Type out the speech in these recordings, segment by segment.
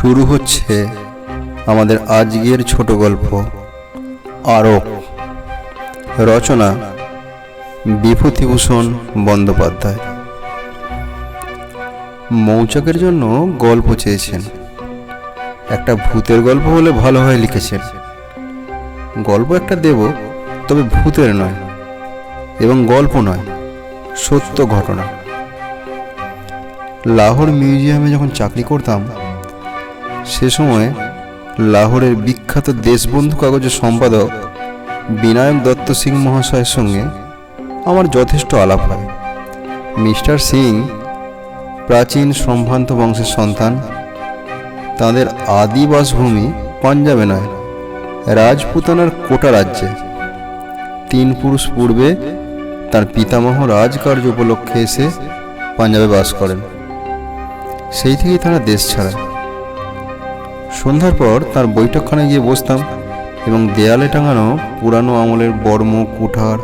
শুরু হচ্ছে আমাদের আজকের ছোট গল্প আরক রচনা বিভূতিভূষণ বন্দ্যোপাধ্যায়। মৌচাকের জন্য গল্প চেয়েছেন। একটা ভূতের গল্প হলে ভালো হয় লিখেছেন। গল্প একটা দেব, তবে ভূতের নয়, এবং গল্প নয়, সত্য ঘটনা। লাহোর মিউজিয়ামে যখন চাকরি করতাম সে সময় লাহোরের বিখ্যাত দেশবন্ধু কাগজের সম্পাদক বিনায়ক দত্ত সিং মহাশয়ের সঙ্গে আমার যথেষ্ট আলাপ হয়। মিস্টার সিং প্রাচীন সম্ভ্রান্ত বংশের সন্তান। তাদের আদি বাসভূমি পাঞ্জাবে নয়, রাজপুতানার কোটা রাজ্যে। তিন পুরুষ পূর্বে তার পিতামহ রাজকার্য উপলক্ষে এসে পাঞ্জাবে বাস করেন। সেই থেকেই তারা দেশ ছাড়া সন্ধ্যার পর তার বৈঠকখানে গিয়ে বসতাম এবং দেয়ালে টাঙানো পুরানো আমলের বর্ম, কুঠার,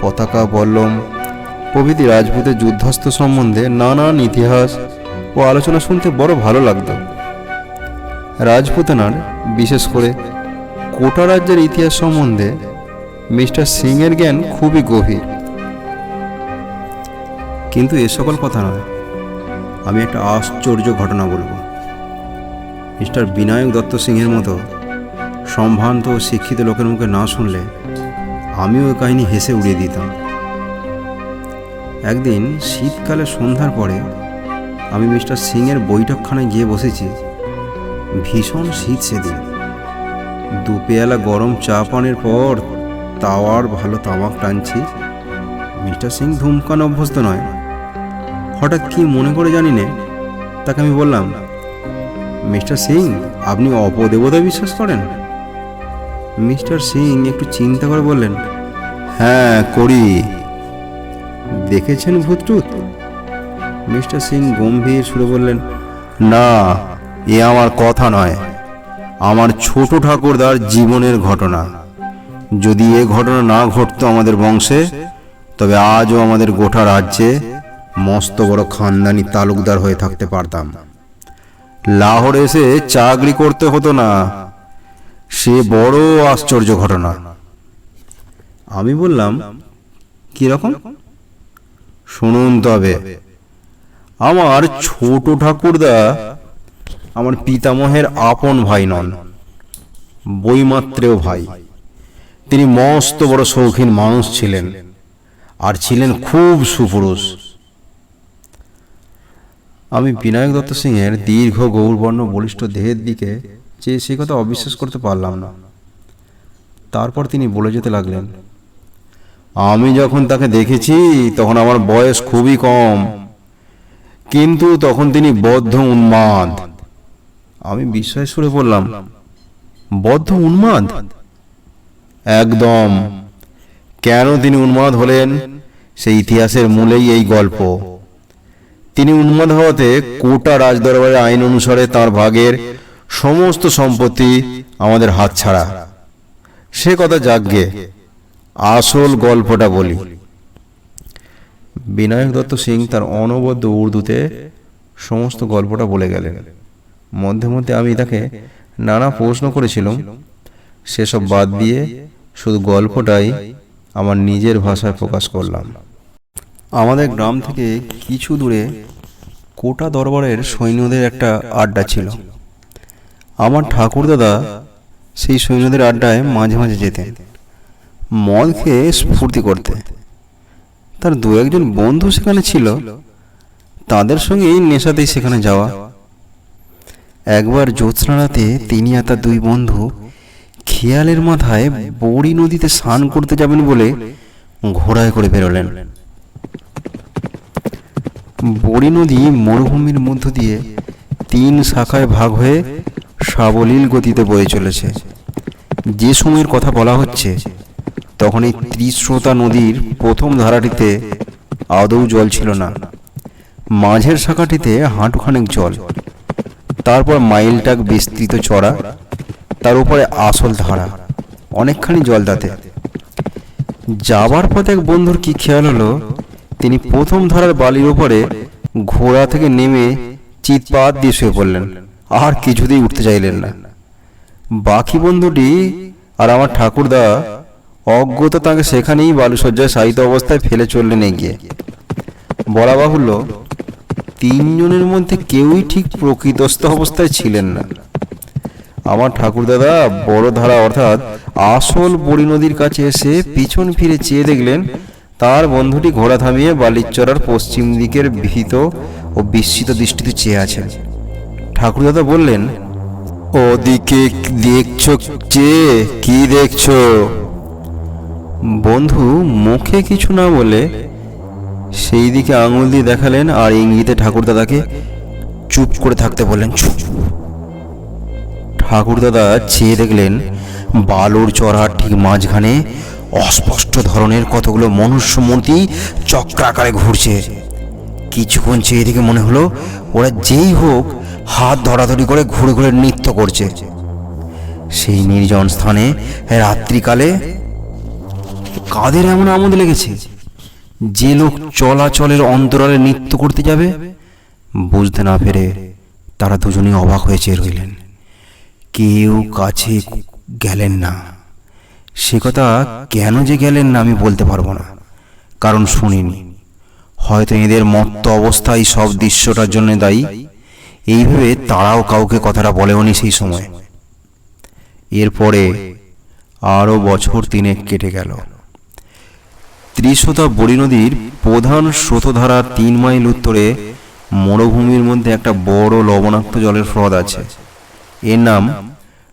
পতাকা, বল্লম, প্রভৃতি রাজপুতের যুদ্ধাস্ত্র সম্বন্ধে নানান ইতিহাস ও আলোচনা শুনতে বড় ভালো লাগতো। রাজপুতানার, বিশেষ করে কোটা রাজ্যের ইতিহাস সম্বন্ধে মিস্টার সিংয়ের জ্ঞান খুবই গভীর। কিন্তু এ সকল কথা নয়। আমি একটা আশ্চর্য ঘটনা বলব। মিস্টার বিনায়ক দত্ত সিংহের মতো সম্ভ্রান্ত ও শিক্ষিত লোকের মুখে না শুনলে আমিও ওই কাহিনী হেসে উড়িয়ে দিতাম। একদিন শীতকালে সন্ধ্যার পরে আমি মিস্টার সিংয়ের বৈঠকখানায় গিয়ে বসেছি। ভীষণ শীত সেদিন। দু পেয়ালা গরম চা পানের পর তাওয়ার ভালো তামাক টানছি। মিস্টার সিং ধূমপান অভ্যস্ত নয়। হঠাৎ কি মনে করে জানি নে, তাকে আমি বললাম মিস্টার সিং, আপনি অপদেবতা বিশ্বাস করেন? মিস্টার সিং একটু চিন্তা করে বললেন হ্যাঁ করি। দেখেছেন ভূতটুত? মিস্টার সিং গম্ভীর সুরে বললেন, না, এ আমার কথা নয়। আমার ছোট ঠাকুরদার জীবনের ঘটনা। যদি এ ঘটনা না ঘটতো আমাদের বংশে, তবে আজও আমাদের গোটা রাজ্যে মস্ত বড় খানদানি তালুকদার হয়ে থাকতে পারতাম। লাহোরে এসে চাকরি করতে হতো না। সে বড় আশ্চর্য ঘটনা। আমি বললাম কীরকম শুনুন তবে, আমার ছোট ঠাকুরদা আমার পিতামহের আপন ভাই নন বইমাত্রেও ভাই। তিনি মস্ত বড় শৌখিন মানুষ ছিলেন আর ছিলেন খুব সুপুরুষ। আমি বিনায়ক দত্ত সিংয়ের দীর্ঘ গৌরবর্ণ বলিষ্ঠ দেহের দিকে চেয়ে সে কথা অবিশ্বাস করতে পারলাম না। তারপর তিনি বলে যেতে লাগলেন, আমি যখন তাকে দেখেছি, তখন আমার বয়স খুবই কম। কিন্তু তখন তিনি বদ্ধ উন্মাদ। আমি বিস্ময় সুরে বললাম, বদ্ধ উন্মাদ? একদম। কেন তিনি উন্মাদ হলেন? সেই ইতিহাসের মূলেই এই গল্প। তিনি উন্মাদ হওয়াতে কোটা রাজদরবারের আইন অনুসারে তার ভাগের সমস্ত সম্পত্তি আমাদের হাতছাড়া সে কথা যাগ্যে আসল গল্পটা বলি। বিনায়ক দত্ত সিং তার অনবদ্য উর্দুতে সমস্ত গল্পটা বলে গেলেন। মধ্যে মধ্যে আমি তাকে নানা প্রশ্ন করেছিলাম। সেসব বাদ দিয়ে শুধু গল্পটাই আমার নিজের ভাষায় প্রকাশ করলাম। আমাদের গ্রাম থেকে কিছু দূরে কোটা দরবারের সৈন্যদের একটা আড্ডা ছিল। আমার ঠাকুরদাদা সেই সৈন্যদের আড্ডায় মাঝে মাঝে যেতেন। মদ খেয়ে স্ফূর্তি করতে। তার দু একজন বন্ধু সেখানে ছিল। তাদের সঙ্গে এই নেশাতেই সেখানে যাওয়া। একবার জ্যোৎস্না রাতে তিনি আর তার দুই বন্ধু খেয়ালের মাথায় বড়ি নদীতে স্নান করতে যাবেন বলে ঘোড়ায় করে বেরোলেন। বড়ি নদী মরুভূমির মধ্য দিয়ে তিন শাখায় ভাগ হয়ে সাবলীল গতিতে বয়ে চলেছে। যে সময়ের কথা বলা হচ্ছে, তখন এই ত্রিস্রোতা নদীর প্রথম ধারাটিতে আদৌ জল ছিল না। মাঝের শাখাটিতে হাঁটুখানেক জল, তারপর মাইলটাক বিস্তৃত চড়া, তার উপরে আসল ধারা, অনেকখানি জল তাতে যাবার পথে এক বন্ধুর কি খেয়াল হলো তিনি প্রথম ধারার বালির উপরে ঘোড়া থেকে নেমে চিৎপাত দিয়ে শুয়ে পড়লেন। আর কিছুতেই উঠতে চাইলেন না। বাকি বন্ধুটি আর আমার ঠাকুরদা অজ্ঞতা তাকে সেখানেই বালুসজ্জায় সাহিত্য অবস্থায় ফেলে চললেন এগিয়ে। বলা বাহুল্য, তিনজনের মধ্যে কেউই ঠিক প্রকৃতস্থ অবস্থায় ছিলেন না। আমার ঠাকুরদাদা বড় ধারা অর্থাৎ আসল বড়ি নদীর কাছে এসে পিছন ফিরে চেয়ে দেখলেন তার বন্ধুটি ঘোড়া থামিয়ে বালিচরার পশ্চিম দিকের ভীত ও বিস্মিত দৃষ্টিতে চেয়ে আছেন। ঠাকুরদাদা বললেন, ওদিকে দেখছ চেয়ে কি দেখছ? বন্ধু মুখে কিছু না বলে সেই দিকে আঙুল দিয়ে দেখালেন আর ইঙ্গিতে ঠাকুরদাদাকে চুপ করে থাকতে বললেন চুপ ঠাকুরদাদা চেয়ে দেখলেন বালুর চড়ার ঠিক মাঝখানে অস্পষ্ট ধরনের কতগুলো মনুষ্য মূর্তি চক্রাকারে ঘুরছে। কিছুক্ষণ চেয়ে দেখে মনে হলো, ওরা যেই হোক, হাত ধরাধরি করে ঘুরে ঘুরে নৃত্য করছে। সেই নির্জন স্থানে রাত্রিকালে কাদের এমন আমোদ লেগেছে? যে লোক চলাচলের অন্তরালে নৃত্য করতে যাবে? বুঝতে না পেরে তারা দুজনেই অবাক হয়ে চেয়ে রইলেন। কেউ কাছে গেলেন না। সে কথা কেন যে গেলেন না আমি বলতে পারব না, কারণ শুনিনি। হয়তো এদের মত্ত অবস্থায় সব দৃশ্যটার জন্য দায়ী। এইভাবে তারাও কাউকে কথাটা বলেওনি সেই সময়। এরপরে আরও বছর তিনেক কেটে গেল। ত্রিশতা বড়ি নদীর প্রধান স্রোতধারা তিন মাইল উত্তরে মরুভূমির মধ্যে একটা বড় লবণাক্ত জলের হ্রদ আছে। এর নাম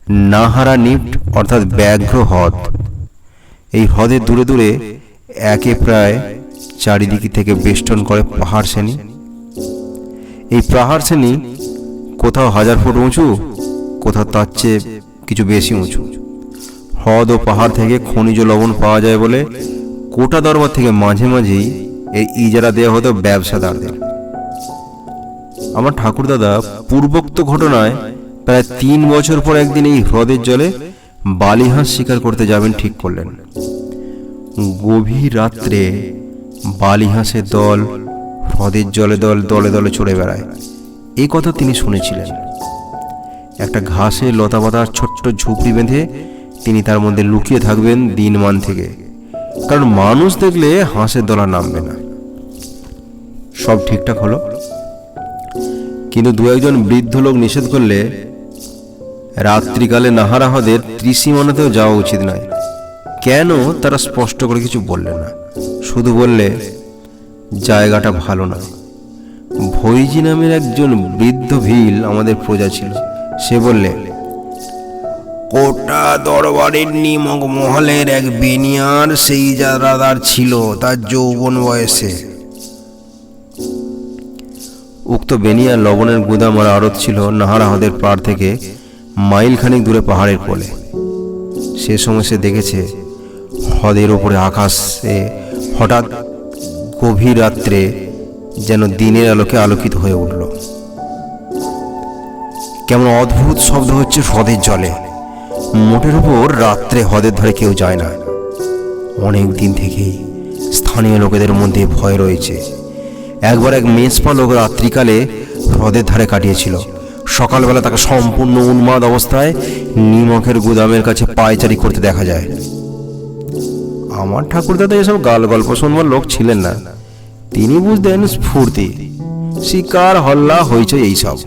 নাহারা নিফট অর্থাৎ ব্যাঘ্র হ্রদ। এই হ্রদের দূরে দূরে একে প্রায় চারিদিকে থেকে বেষ্টন করে পাহাড় শ্রেণি। এই পাহাড় শ্রেণি কোথাও হাজার ফুট উঁচু, কোথাও তার চেয়ে কিছু বেশি উঁচু। হ্রদ ও পাহাড় থেকে খনিজ লবণ পাওয়া যায় বলে কোটা দরবার থেকে মাঝে মাঝেই এই ইজারা দেওয়া হতো ব্যবসাদারদের। আমার ঠাকুরদাদা পূর্বোক্ত ঘটনায় প্রায় তিন বছর পর একদিন এই হ্রদের জলে বালিহাঁস শিকার করতে যাবেন ঠিক করলেন। গভীর রাত্রে বালিহাঁসের দল, হ্রদের জলে দল, দলে দলে চড়ে বেড়ায়। এই কথা তিনি শুনেছিলেন। একটা ঘাসে লতাপাতার ছোট্ট ঝুপড়ি বেঁধে তিনি তার মধ্যে লুকিয়ে থাকবেন দিনমান থেকে। কারণ মানুষ দেখলে হাঁসের দলা নামবে না। সব ঠিকঠাক হলো? কিন্তু দু একজন বৃদ্ধ লোক নিষেধ করলে রাত্রিকালে নাহারাহদের ত্রিসীমানাতেও যাওয়া উচিত নয়। কেন তারা স্পষ্ট করে কিছু বললে না? শুধু বললে জায়গাটা ভালো না। ভৈজি নামের একজন বৃদ্ধ ভিল আমাদের প্রজা ছিল। সে বললে কোটা দরবারের নিমক মহলের এক বেনিয়ার সেই যাদার ছিল তার যৌবন বয়সে। উক্ত বেনিয়া লবণের গুদাম আর আড়ত ছিল নাহারাহদের পাড় থেকে। মাইল খানিক দূরে পাহাড়ের কোলে। সে সময় সে দেখেছে হ্রদের ওপরে আকাশে হঠাৎ গভীর রাত্রে যেন দিনের আলোকে আলোকিত হয়ে উঠল। কেমন অদ্ভুত শব্দ হচ্ছে হ্রদের জলে। মোটের উপর রাত্রে হ্রদের ধারে কেউ যায় না। অনেক দিন থেকেই স্থানীয় লোকেদের মধ্যে ভয় রয়েছে। একবার এক মেজপা লোক রাত্রিকালে হ্রদের ধারে কাটিয়েছিল। সকালবেলা তাকে সম্পূর্ণ উন্মাদ অবস্থায় নিমকের গুদামের কাছে পায়চারি করতে দেখা যায়। আমার ঠাকুরদাদা এসব গাল গল্প শুনবার লোক ছিলেন না। তিনি বুঝতেন স্ফূর্তি, শিকার, হল্লা, হইচই এইসব।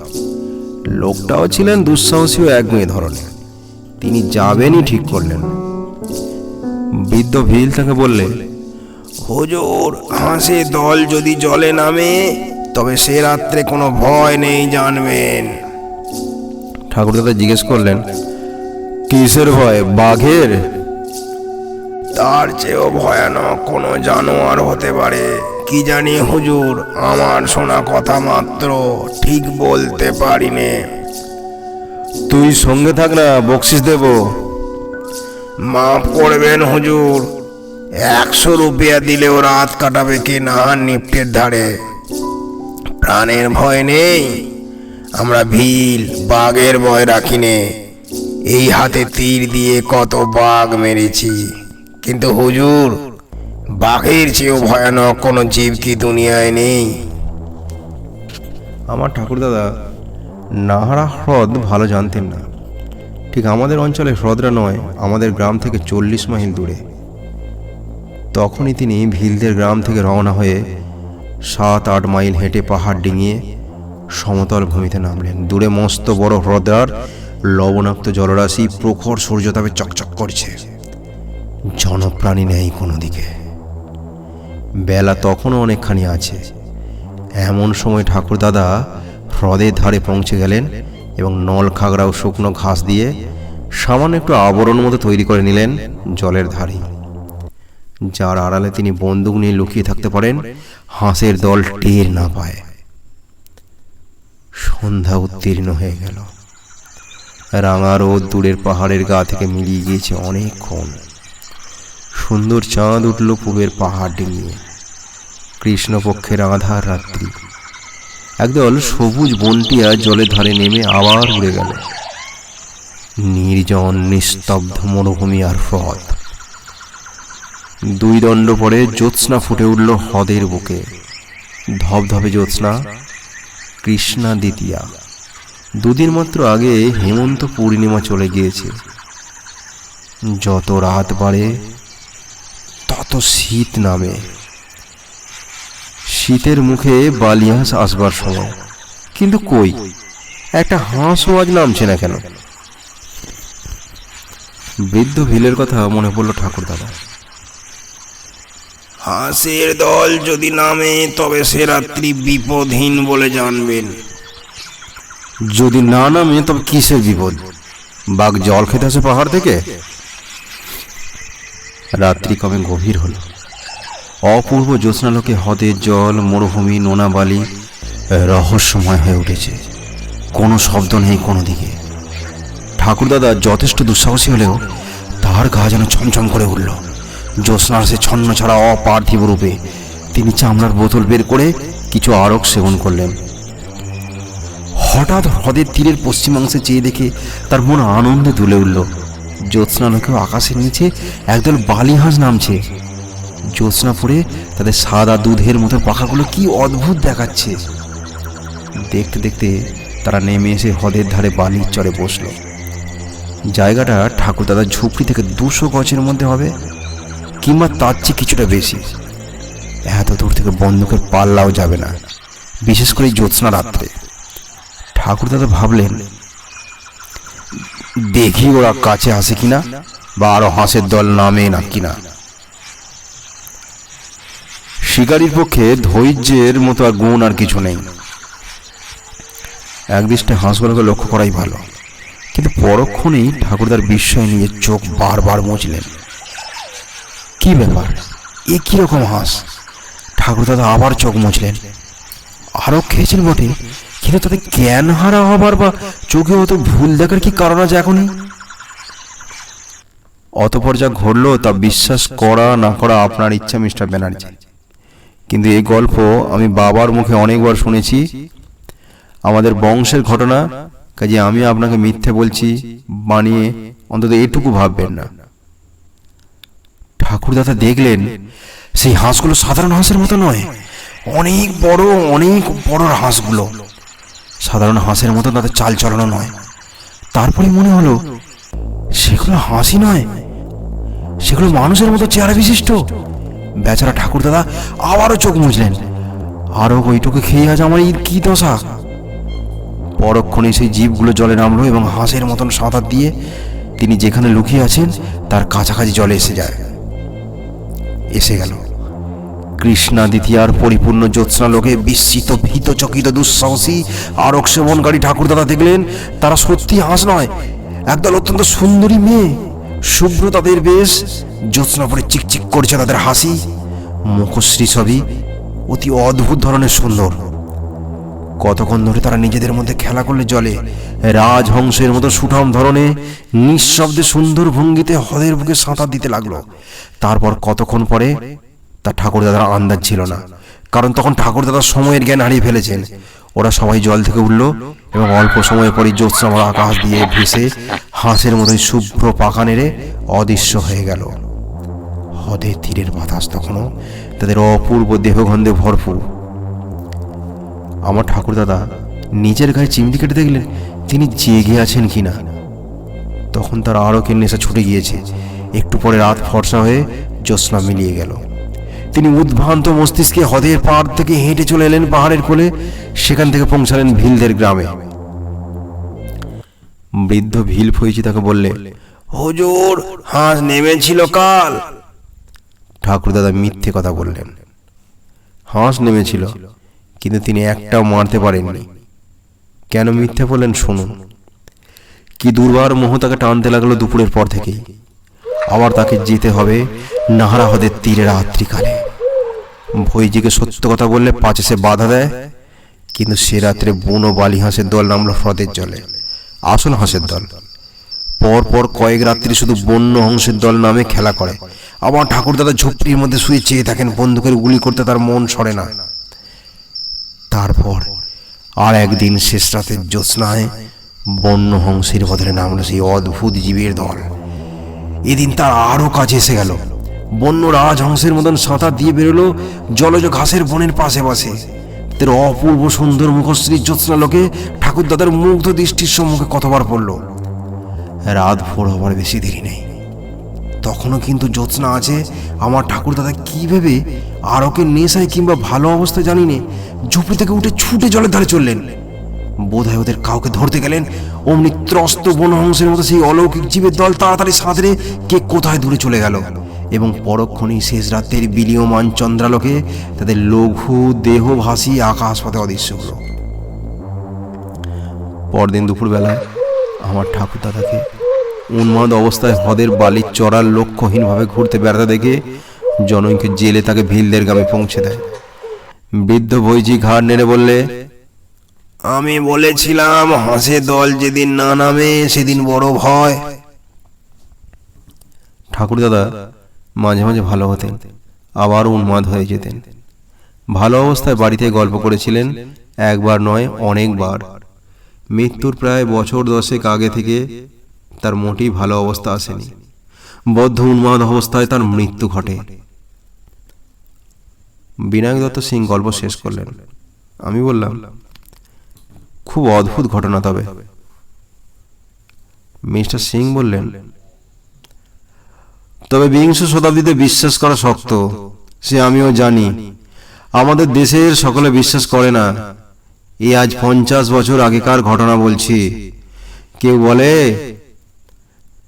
লোকটাও ছিলেন দুঃসাহসী ও একমেয়ে ধরনের। তিনি যাবেনই ঠিক করলেন। বৃদ্ধ ভিল তাকে বললে, হুজুর, হাসে দল যদি জলে নামে, তবে সে রাত্রে কোনো ভয় নেই জানবেন। ঠাকুরদাদা জিজ্ঞেস করলেন কিসের ভয় বাঘের? তার চেয়েও ভয়ানক কোনো জানোয়ার হতে পারে। কি জানি হুজুর আমার শোনা কথা মাত্র ঠিক বলতে পারিনে। তুই সঙ্গে থাক না বকশিস দেব। মাফ করবেন হুজুর একশো রুপিয়া দিলেও রাত কাটাবে কে না নিপটের ধারে। প্রাণের ভয় নেই। আমরা ভিল বাঘের ভয় রাখি নে এই হাতে তীর দিয়ে কত বাঘ মেরেছি। কিন্তু হুজুর, বাঘের চেয়েও ভয়ানক কোনো জীব কি দুনিয়ায় নেই? আমার ঠাকুরদাদা, নাহারা হ্রদ ভালো জানতেন না। ঠিক আমাদের অঞ্চলে হ্রদরা নয়, আমাদের গ্রাম থেকে চল্লিশ মাইল দূরে। তখনই তিনি ভিলদের গ্রাম থেকে রওনা হয়ে সাত আট মাইল হেঁটে পাহাড় ডিঙিয়ে সমতল ভূমিতে নামলেন। দূরে মস্ত বড় হ্রদার লবণাক্ত জলরাশি প্রখর সূর্যতাপে চকচক করছে। জনপ্রাণী নেই কোনো দিকে বেলা তখনও অনেকখানি আছে। এমন সময় ঠাকুরদাদা হ্রদের ধারে পৌঁছে গেলেন এবং নল খাগড়া ও শুকনো ঘাস দিয়ে সামান্য একটু আবরণ মতো তৈরি করে নিলেন জলের ধারে। যার আড়ালে তিনি বন্দুক নিয়ে লুকিয়ে থাকতে পারেন, হাঁসের দল টের না পায়। সন্ধ্যা উত্তীর্ণ হয়ে গেল। রাঙা রোদ দূরের পাহাড়ের গা থেকে মিলিয়ে গিয়েছে অনেকক্ষণ। সুন্দর চাঁদ উঠল পূবের পাহাড় ডিঙিয়ে কৃষ্ণপক্ষের আধার রাত্রি। একদল সবুজ বনটিয়া জলের ধারে নেমে আবার উড়ে গেল। নির্জন, নিস্তব্ধ মরুভূমি আর হ্রদ। দুই দণ্ড পরে জ্যোৎস্না ফুটে উঠল হ্রদের বুকে। ধবধবে জ্যোৎস্না কৃষ্ণা দ্বিতীয়া দুদিন মাত্র আগে হেমন্ত পূর্ণিমা চলে গিয়েছে। যত রাত বাড়ে, তত শীত নামে। শীতের মুখে বালিহাঁস আসবার সময়। কিন্তু কই? একটা হাঁসও আজ নামছে না কেন? বৃদ্ধ ভিলের কথা মনে পড়ল ঠাকুর দাদা হাঁসের দল যদি নামে, তবে সে রাত্রি বিপদহীন বলে জানবেন। যদি না নামে, তবে কিসের বিপদ? বাঘ জল খেতে আসে পাহাড় থেকে? রাত্রি কবে গভীর হলো? অপূর্ব জ্যোৎস্নালোকে হ্রদের জল, মরুভূমি নোনা বালি রহস্যময় হয়ে উঠেছে। কোনো শব্দ নেই কোনো দিকে। ঠাকুরদাদা যথেষ্ট দুঃসাহসী হলেও তার গা যেন ছমছম করে উঠল। জ্যোৎস্নার সে ছন্ন ছাড়া অপার্থিব রূপে তিনি চামড়ার বোতল বের করে কিছু আরক সেবন করলেন। হঠাৎ হ্রদের তীরের পশ্চিমাংশে চেয়ে দেখে তার মন আনন্দে দুলে উঠল। জ্যোৎস্নালোকেও আকাশের নিচে একদল বালিহাঁস নামছে। জ্যোৎস্না পড়ে তাদের সাদা দুধের মতো পাখাগুলো কি অদ্ভুত দেখাচ্ছে। দেখতে দেখতে তারা নেমে এসে হ্রদের ধারে বালির চরে বসল। জায়গাটা ঠাকুর দাদার ঝুপড়ি থেকে দুশো গছের মধ্যে হবে। কিংবা তার চেয়ে কিছুটা বেশি। এত দূর থেকে বন্দুকের পাল্লাও যাবে না, বিশেষ করে জ্যোৎস্না রাত্রে। ঠাকুর দাদা ভাবলেন, দেখি ওরা কাছে আসে কিনা বা আরও হাঁসের দল নামে না কিনা। শিকারীর পক্ষে ধৈর্যের মতো আর গুণ আর কিছু নেই। একদৃষ্টে হাঁসগুলোকে লক্ষ্য করাই ভালো। কিন্তু পরক্ষণেই ঠাকুরদার বিস্ময় নিয়ে চোখ বারবার মুছলেন। কি ব্যাপার? এ কীরকম হাঁস? ঠাকুরদাদা আবার চোখ মুছলেন। আরও খেয়েছেন বটে? কিন্তু তাতে জ্ঞান হারা হবার বা চোখে অত ভুল দেখার কি কারণ আছে এখনই? অতপর যা ঘটলো তা বিশ্বাস করা না করা আপনার ইচ্ছা, মিস্টার ব্যানার্জি কিন্তু এই গল্প আমি বাবার মুখে অনেকবার শুনেছি। আমাদের বংশের ঘটনা, কাজে আমি আপনাকে মিথ্যে বলছি বানিয়ে অন্তত এটুকু ভাববেন না। ঠাকুরদাদা দেখলেন, সেই হাঁসগুলো সাধারণ হাঁসের মতো নয়, অনেক বড় অনেক বড় হাঁসগুলো। সাধারণ হাঁসের মতো তাদের চাল চলানো নয়। তারপরে মনে হলো, সেগুলো হাসি নয়, সেগুলো মানুষের মতো চেহারা বিশিষ্ট। বেচারা ঠাকুরদাদা আবারও চোখ মুছলেন। আরও ওইটুকু খেয়ে আজ আমার ঈদ কি দশা? পরক্ষণে সেই জীবগুলো জলে নামলো এবং হাঁসের মতন সাঁতার দিয়ে তিনি যেখানে লুকিয়ে আছেন, তার কাছাকাছি জলে এসে যায়। এসে গেল। কৃষ্ণা দ্বিতীয়ার পরিপূর্ণ জ্যোৎস্না লোকে বিস্মিত, ভীত, চকিত, দুঃসাহসী, আরক সেবনকারী ঠাকুরদাদা দেখলেন, তারা সত্যি হাঁস নয়, একদল অত্যন্ত সুন্দরী মেয়ে। শুভ্র তাদের বেশ, জ্যোৎস্না পরে চিকচিক করছে তাদের হাসি, মুখশ্রী সবই অতি অদ্ভুত ধরনের সুন্দর। কতক্ষণ ধরে তারা নিজেদের মধ্যে খেলা করলে জলে রাজহংসের মতো সুঠাম ধরনে নিঃশব্দে সুন্দর ভঙ্গিতে হ্রদের বুকে সাঁতার দিতে লাগল। তারপর কতক্ষণ পরে তা ঠাকুরদাদার আন্দাজ ছিল না। কারণ তখন ঠাকুরদাদা সময়ের জ্ঞান হারিয়ে ফেলেছেন। ওরা সবাই জল থেকে উঠল এবং অল্প সময় পরে জ্যোৎস্নাময় আকাশ দিয়ে ভেসে হাঁসের মতোই শুভ্র পাখা নেড়ে অদৃশ্য হয়ে গেল। হ্রদের তীরের বাতাস তখনও তাদের অপূর্ব দেহগন্ধে ভরপুর। আমার ঠাকুরদাদা নিজের গায়ে চিমটি কেটে দেখলেন তিনি জেগে আছেন কিনা তখন তার আরকের নেশা ছুটে গিয়েছে। একটু পরে রাত ফর্সা হয়ে জ্যোৎস্না মিলিয়ে গেল। তিনি উদ্ভ্রান্ত মস্তিষ্কে হ্রদের পাড় থেকে হেঁটে চলে এলেন পাহাড়ের কোলে। সেখান থেকে পৌঁছালেন ভিলদের গ্রামে। বৃদ্ধ ভিল ফইচি তাকে বললে, হুজুর, হাঁস নেমেছিল কাল। ঠাকুরদাদা মিথ্যে কথা বললেন। হাঁস নেমেছিল। কিন্তু তিনি একটাও মারতে পারেননি। কেন মিথ্যে বললেন শুনুন। কি দুর্বার মোহ তাকে টানতে লাগল দুপুরের পর থেকেই। আবার তাকে যেতে হবে নাহারা হ্রদের তীরে রাত্রিকালে। ভৈজিকে সত্য কথা বললে পাচে সে বাধা দেয়, কিন্তু সে রাত্রে বুনো বালি হাঁসের দল নামলো হ্রদের জলে। আসল হাঁসের দল। পর পর কয়েক রাত্রি শুধু বন্য হংসের দল নামে খেলা করে। আবার ঠাকুরদাদা ঝুপড়ির মধ্যে শুয়ে চেয়ে থাকেন, বন্দুকের গুলি করতে তার মন সরে না। তারপর আর একদিন শেষ রাতের জ্যোৎস্নায় বন্য হংসের বদলে নামলো সেই অদ্ভুত জীবের দল। এদিন তার আরও কাছে এসে গেল। বন্য রাজহংসের মতন সাঁতার দিয়ে বেরোলো জলজ ঘাসের বনের পাশে পাশে। তাদের অপূর্ব সুন্দর মুখশ্রী জ্যোৎস্না লোকে ঠাকুরদাদার মুগ্ধ দৃষ্টির সম্মুখে কতবার পড়ল। রাত ভোর হবার বেশি দেরি নেই। তখনও কিন্তু জ্যোৎস্না আছে। আমার ঠাকুর দাদা কি ভেবে আরকের নেশায় কিংবা ভালো অবস্থায় জানি নে ঝুপড়ি থেকে উঠে ছুটে জলের ধারে চললেন। বোধ হয় ওদের কাউকে ধরতে গেলেন, অমনি ত্রস্ত বনহংসের মতো সেই অলৌকিক জীবের দল তাড়াতাড়ি সাঁতরে কে কোথায় দূরে চলে গেল। এবং পরক্ষণেই শেষ রাতের বিলীয়মান চন্দ্রালোকে তাদের লঘু দেহ ভাসি আকাশ পথে অদৃশ্য হলো। পরদিন দুপুরবেলায় আমার ঠাকুর দাদাকে উন্মাদ অবস্থায় হ্রদের বালির চড়ার লক্ষ্যহীনভাবে ঘুরতে বেড়াতে দেখে জনৈকে জেলে তাকে ভিলদের গ্রামে পৌঁছে দেয়। বৃদ্ধ ভৈজি ঘাড় নেড়ে বললে আমি বলেছিলাম হাঁসের দল যেদিন না নামে সেদিন বড় ভয়। ঠাকুর দাদা মাঝে মাঝে ভালো হতেন আবার উন্মাদ হয়ে যেতেন। ভালো অবস্থায় বাড়িতে গল্প করেছিলেন একবার নয় অনেকবার। মৃত্যুর প্রায় বছর দশেক আগে থেকে তার মোটেই ভালো অবস্থা আসেনি। বদ্ধ উন্মাদ অবস্থায় তার মৃত্যু ঘটে। বিনায়ক দত্ত সিং গল্প শেষ করলেন। আমি বললাম, খুব অদ্ভুত ঘটনা তবে। মিস্টার সিং বললেন, তবে বিংশ শতাব্দীতে বিশ্বাস করা শক্ত, সে আমিও জানি। আমাদের দেশের সকলে বিশ্বাস করে না। এই আজ পঞ্চাশ বছর আগেকার ঘটনা বলছি। কেউ বলে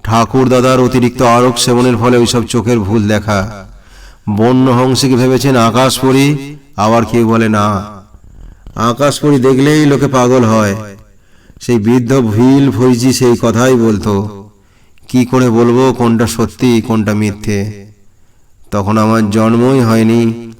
ঠাকুর দাদার অতিরিক্ত আরক সেবনের ফলে ওইসব চোখের ভুল দেখা। বন্য হংসকে ভেবেছেন আকাশ পরি আবার কেউ বলে না। আকাশ পরি দেখলেই লোকে পাগল হয়। সেই বৃদ্ধ ভিল ভৈজি সেই কথাই বলতো। কি করে বলব কোনটা সত্যি, কোনটা মিথ্যে? তখন আমার জন্মই হয়নি।